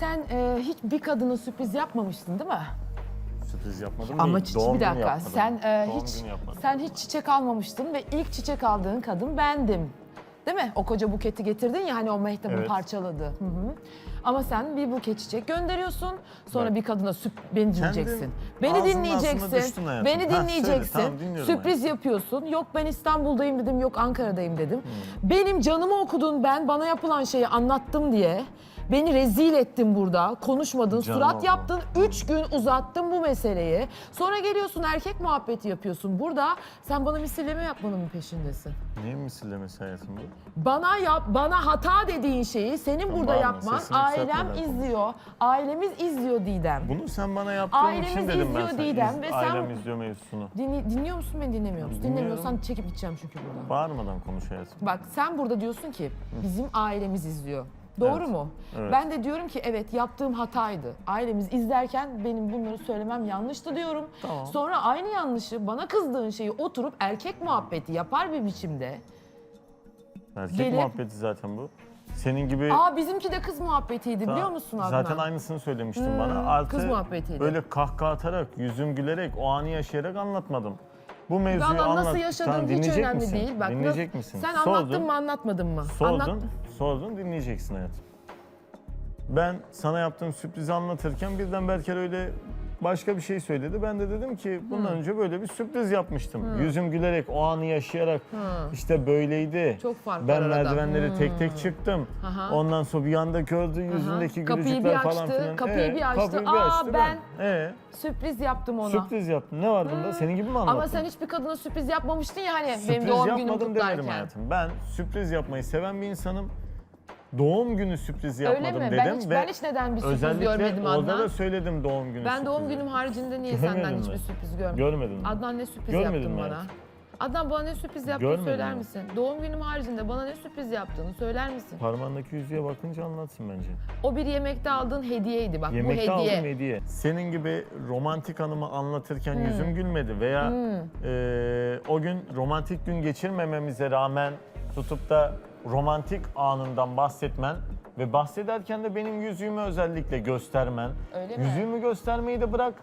Sen e, hiç bir kadına sürpriz yapmamıştın değil mi? Sürpriz yapmadım Ama değil. Doğum bir günü dakika. yapmadım. Sen e, Doğum hiç günü yapmadım. sen hiç çiçek almamıştın ve ilk çiçek aldığın kadın bendim. Değil mi? O koca buketi getirdin ya hani o mehtapın Evet. parçaladı. Hı hı. Ama sen bir buket çiçek gönderiyorsun. Sonra Bak. bir kadına süp beni dinleyeceksin. Beni ağzının dinleyeceksin. düştün hayatım. Beni Ha, söyle, dinleyeceksin. tamam, dinliyorum Sürpriz yapıyorsun. Yok ben İstanbul'dayım dedim, yok Ankara'dayım dedim. Hmm. Benim canımı okudun ben bana yapılan şeyi anlattım diye. Beni rezil ettin burada. Konuşmadın, Canım surat yaptın. Üç gün uzattın bu meseleyi. Sonra geliyorsun erkek muhabbeti yapıyorsun. Burada sen bana misilleme yapmanın mı peşindesin? Neyin misillemesi hayatım bu? Bana yap, bana hata dediğin şeyi senin burada bağırma, yapman sesini ailem yükseltmeden izliyor. Ailemiz izliyor Didem. Bunu sen bana yaptığın Ailemiz için dedim ben izliyor sana. Didem İz- ve sen- Ailem izliyor mevzusunu. Dinli- dinliyor musun beni dinlemiyor musun? Dinliyorum. Dinlemiyorsan çekip gideceğim çünkü buradan. Bağırmadan konuş hayatım. Bak sen burada diyorsun ki bizim ailemiz izliyor. Doğru Evet, mu? evet. Ben de diyorum ki evet yaptığım hataydı. Ailemiz izlerken benim bunları söylemem yanlıştı diyorum. Tamam. Sonra aynı yanlışı bana kızdığın şeyi oturup erkek muhabbeti yapar bir biçimde. Erkek Gelip- muhabbeti zaten bu. Senin gibi... Aa bizimki de kız muhabbetiydi biliyor musun Adnan? Zaten aynısını söylemiştin bana. Artı kız muhabbetiydi. Böyle kahkaha atarak, yüzüm gülerek, o anı yaşayarak anlatmadım. Bu mevzuyu anlat. nasıl yaşadığın Tamam, hiç dinleyecek önemli misin? değil. Bak, dinleyecek misin? Sen anlattın mı anlatmadın mı? Sordun, Anlat- sordun dinleyeceksin hayatım. Ben sana yaptığım sürprizi anlatırken birden Berker öyle başka bir şey söyledi. Ben de dedim ki bundan önce böyle bir sürpriz yapmıştım. Yüzüm gülerek, o anı yaşayarak işte böyleydi. Çok fark Ben arada. merdivenleri tek tek çıktım. Aha. Ondan sonra bir anda gördü yüzündeki Kapıyı gülücükler bir falan açtı, filan. kapıyı bir açtı. kapıyı bir Aa, ben- Ee, Sürpriz yaptım ona. sürpriz yaptın. Ne var bunda? Senin gibi mi anlattın? Ama sen hiçbir kadına sürpriz yapmamıştın ya hani benim Sürpriz doğum günüm yapmadım kutlarken. demedim hayatım. Ben sürpriz yapmayı seven bir insanım. Doğum günü sürprizi Öyle yapmadım mi? dedim Ben hiç, ve ben hiç neden bir sürpriz özellikle görmedim orada Adnan. da söyledim doğum günü Ben doğum sürprizi. günüm haricinde niye Görmedin senden mi? hiçbir sürpriz görmedim? Görmedin mi? Adnan ne sürpriz Görmedin yaptın mi bana? hayatım? Adnan bana ne sürpriz yaptığını Görmedin söyler mi? misin? Doğum günüm haricinde bana ne sürpriz yaptığını söyler misin? Parmağındaki yüzüğe bakınca anlatsın bence. O bir yemekte aldığın hediyeydi bak Yemekte bu hediye. aldım hediye. Senin gibi romantik anımı anlatırken Hmm. yüzüm gülmedi veya eee, o gün romantik gün geçirmememize rağmen tutup da romantik anından bahsetmen ve bahsederken de benim yüzüğümü özellikle göstermen. Öyle mi? Yüzüğümü göstermeyi de bırak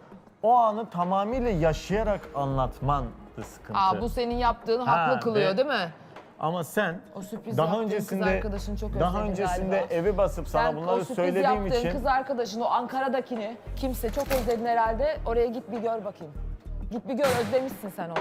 o anı tamamıyla yaşayarak anlatman da sıkıntı. Aa bu senin yaptığın Ha, haklı kılıyor ve- değil mi? Ama sen O sürpriz daha yaptığın kız öncesinde arkadaşını çok daha özledi öncesinde galiba. evi basıp sana Sen o bunları sürpriz söylediğim yaptığın için kız arkadaşın o Ankara'dakini kimse çok özledin herhalde. Oraya git bir gör bakayım. Git bir gör özlemişsin sen onu.